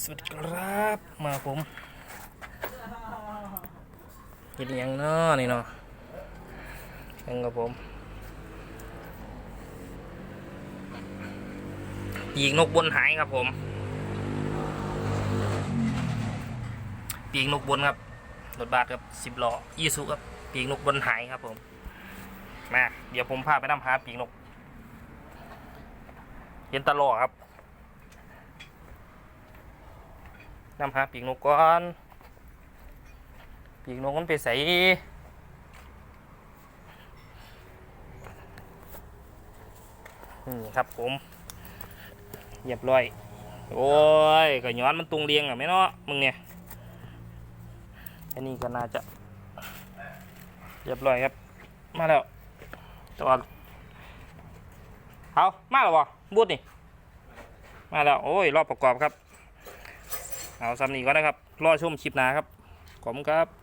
สวัสดีครับ มาผมกินยังเนาะนี่เนาะยังกับผมปีกนกบนหายครับผมปีกนกบนครับรถบัสครับสิบล้อยี่สุครับปีกนกบนหายครับผมมาเดี๋ยวผมพาไปน้ำหาปีกนกเห็นตลอดครับ นำหาปีกนกก่อน ปีกนกมันไปใส่นี่ครับผมเรียบร้อย โอ้ยก็ย้อนมันตรงเรียงอะไหมเนาะมึงเนี่ย อันนี้ก็น่าจะ เรียบร้อยครับ มาแล้วตัวเอามาแล้ววะบูดนี่ มาแล้ว โอ้ย รอบประกอบครับ เอาซ้ำนี้ก็ได้ครับ รอชมคลิปหน้าครับ ขอบคุณครับ